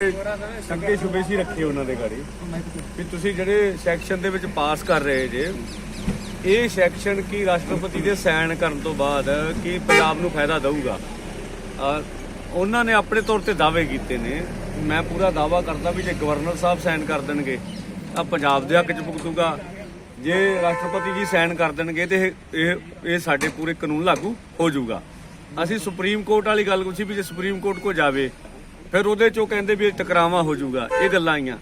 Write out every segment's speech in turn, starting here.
ਸੰਕੇ ਸ਼ੁਬੇ ਸੀ ਰੱਖੇ ਉਹਨਾਂ ਦੇ ਗਾੜੀ ਵੀ ਤੁਸੀਂ ਜਿਹੜੇ ਸੈਕਸ਼ਨ ਦੇ ਵਿੱਚ ਪਾਸ ਕਰ ਰਹੇ ਜੇ, ਇਹ ਸੈਕਸ਼ਨ ਕੀ ਰਾਸ਼ਟਰਪਤੀ ਦੇ ਸਾਈਨ ਕਰਨ ਤੋਂ ਬਾਅਦ ਕੀ ਪੰਜਾਬ ਨੂੰ ਫਾਇਦਾ ਦਊਗਾ? ਉਹਨਾਂ ਨੇ ਆਪਣੇ ਤੌਰ ਤੇ ਦਾਅਵੇ ਕੀਤੇ ਨੇ। ਮੈਂ ਪੂਰਾ ਦਾਅਵਾ ਕਰਦਾ ਵੀ ਜੇ ਗਵਰਨਰ ਸਾਹਿਬ ਸਾਈਨ ਕਰ ਦੇਣਗੇ, ਤਾਂ ਪੰਜਾਬ ਦੇ ਹੱਕ 'ਚ ਭੁਗਤੂਗਾ। ਜੇ ਰਾਸ਼ਟਰਪਤੀ ਜੀ ਸਾਈਨ ਕਰ ਦੇਣਗੇ, ਤੇ ਇਹ ਇਹ ਸਾਡੇ ਪੂਰੇ ਕਾਨੂੰਨ ਲਾਗੂ ਹੋ ਜਾਊਗਾ। ਅਸੀਂ ਸੁਪਰੀਮ ਕੋਰਟ ਵਾਲੀ ਗੱਲ ਕੁਛ ਵੀ ਜੇ ਸੁਪਰੀਮ ਕੋਰਟ ਕੋ ਜਾਵੇ ਫਿਰ ਉਹਦੇ ਚੋਂ ਕਹਿੰਦੇ ਵੀ ਇਹ ਟਕਰਾਵਾ ਹੋ ਜਾਊਗਾ, ਇਹ ਗੱਲਾਂ ਆਈਆਂ।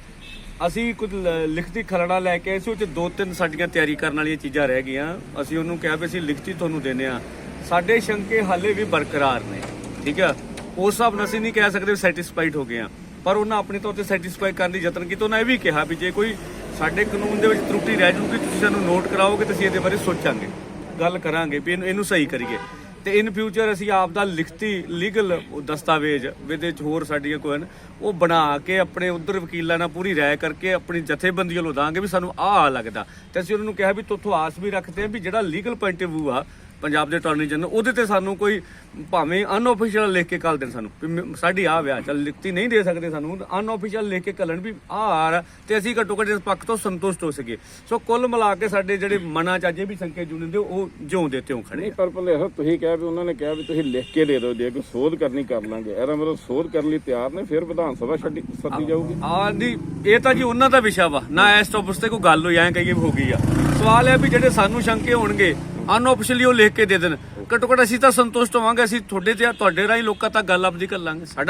ਅਸੀਂ ਕੁਝ ਲਿਖਤੀ ਖਰੜਾ ਲੈ ਕੇ ਆਏ ਸੀ, ਉਹ ਚ ਦੋ ਤਿੰਨ ਸਾਡੀਆਂ ਤਿਆਰੀ ਕਰਨ ਵਾਲੀਆਂ ਚੀਜ਼ਾਂ ਰਹਿ ਗਈਆਂ। ਅਸੀਂ ਉਹਨੂੰ ਕਿਹਾ ਵੀ ਅਸੀਂ ਲਿਖਤੀ ਤੁਹਾਨੂੰ ਦਿੰਦੇ ਆ ਸਾਡੇ ਸ਼ੰਕੇ ਹਾਲੇ ਵੀ ਬਰਕਰਾਰ ਨੇ, ਠੀਕ ਆ? ਉਸ ਹਿਸਾਬ ਨਾਲ ਅਸੀਂ ਨਹੀਂ ਕਹਿ ਸਕਦੇ ਸੈਟੀਸਫਾਈਡ ਹੋ ਗਏ ਆ ਪਰ ਉਹਨਾਂ ਆਪਣੇ ਤੌਰ ਤੇ ਸੈਟੀਸਫਾਈ ਕਰਨ ਦੀ ਯਤਨ ਕੀਤਾ, ਉਹਨਾਂ ਇਹ ਵੀ ਕਿਹਾ ਵੀ ਜੇ ਕੋਈ ਸਾਡੇ ਕਾਨੂੰਨ ਦੇ ਵਿੱਚ ਤਰੁੱਟੀ ਰਹਿ ਜੂਗੀ ਤੁਸੀਂ ਸਾਨੂੰ ਨੋਟ ਕਰਾਓਗੇ ਤੇ ਅਸੀਂ ਇਹਦੇ ਬਾਰੇ ਸੋਚਾਂਗੇ, ਗੱਲ ਕਰਾਂਗੇ ਵੀ ਇਹਨੂੰ ਇਹਨੂੰ ਸਹੀ ਕਰੀਏ। ਤੇ ਇਨ ਫਿਊਚਰ ਅਸੀਂ ਆਪ ਦਾ ਲਿਖਤੀ ਲੀਗਲ ਦਸਤਾਵੇਜ਼ ਵਿਦੇ ਚ ਹੋਰ ਸਾਡੀਆਂ ਕੋਈ ਉਹ ਬਣਾ ਕੇ ਆਪਣੇ ਉਧਰ ਵਕੀਲਾਂ ਨਾਲ ਪੂਰੀ ਰਾਏ ਕਰਕੇ ਆਪਣੀ ਜਥੇਬੰਦੀਆਂ ਨੂੰ ਦਾਂਗੇ ਵੀ ਸਾਨੂੰ ਆਹ ਲੱਗਦਾ। ਤੇ ਅਸੀਂ ਉਹਨਾਂ ਨੂੰ ਕਿਹਾ ਵੀ ਤੁਥੋਂ ਆਸ ਵੀ ਰੱਖਦੇ ਹਾਂ ਵੀ ਜਿਹੜਾ ਲੀਗਲ ਪੁਆਇੰਟ ਆਫ View ਆ ਪੰਜਾਬ ਦੇ ਅਟਾਰਨੀ ਜਨਰਲ ਉਹਦੇ ਤੇ ਸਾਨੂੰ ਕੋਈ ਭਾਵੇਂ ਅਨਆਫੀਸ਼ੀਅਲ ਲਿਖ ਕੇ ਕੱਲ ਦੇਣ ਸਾਨੂੰ। ਵੀ ਸਾਡੀ ਆ ਵਿਆਹ ਚੱਲ ਲਿਖਤੀ ਨਹੀਂ ਦੇ ਸਕਦੇ ਸਾਨੂੰ। ਅਨਆਫੀਸ਼ੀਅਲ ਲਿਖ ਕੇ ਕੱਲਣ ਵੀ ਆ ਆ ਰਿਹਾ ਤੇ ਅਸੀਂ ਘੱਟੋ ਘੱਟ ਇਸ ਪੱਖ ਤੋਂ ਸੰਤੁਸ਼ਟ ਹੋ ਸਕੇ ਸੋ ਕੁੱਲ ਮਿਲਾ ਕੇ ਸਾਡੇ ਜਿਹੜੇ ਮਨਾਂ ਚ ਅਜੇ ਵੀ ਸੰਕੇ ਜੁੜੇ ਦੇ ਉਹ ਜਿਉਂਦੇ ਤਿਉਂ ਖੜੇ। ਪਰ ਭਲੇ ਤੁਸੀਂ ਕਿਹਾ ਵੀ ਉਹਨਾਂ ਨੇ ਕਿਹਾ ਵੀ ਤੁਸੀਂ ਲਿਖ ਕੇ ਦੇ ਦਿਓ ਜੇ ਕੋਈ ਸੋਧ ਕਰਨੀ ਕਰ ਲਾਂਗੇ। ਇਹਦਾ ਮਤਲਬ ਸੋਧ ਕਰਨ ਲਈ ਤਿਆਰ ਨੇ ਫਿਰ ਵਿਧਾਨ ਸਭਾ ਛੱਡੀ ਸੱਦੀ ਜਾਊਗੀ। ਆ ਨਹੀਂ ਇਹ ਤਾਂ ਜੀ ਉਹਨਾਂ ਦਾ ਵਿਸ਼ਾ ਵਾ। ਨਾ ਇਸ ਟੌਪਿਕ ਤੇ ਕੋਈ ਗੱਲ ਹੋਈ ਐਂ ਕਹੀਏ ਹੋ ਗਈ ਆ। ਸਵਾਲ ਹੈ ਵੀ ਜਿਹੜੇ ਸਾਨੂੰ ਸ਼ੰਕੇ ਹੋਣਗੇ ਅਨਆਫੀਸ਼ੀਅਲੀ ਉਹ ਲਿਖ ਕੇ ਦੇ ਦੇਣ। ਘੱਟੋ ਘੱਟ ਅਸੀਂ ਤਾਂ ਸੰਤੁਸ਼ਟ ਹੋਵਾਂਗੇ, ਅਸੀਂ ਤੁਹਾਡੇ ਤੇ ਤੁਹਾਡੇ ਰਾਹੀਂ ਲੋਕਾਂ ਤੱਕ ਗੱਲ ਆਪਦੀ ਕਰ ਲਾਂਗੇ। ਸਾਡਾ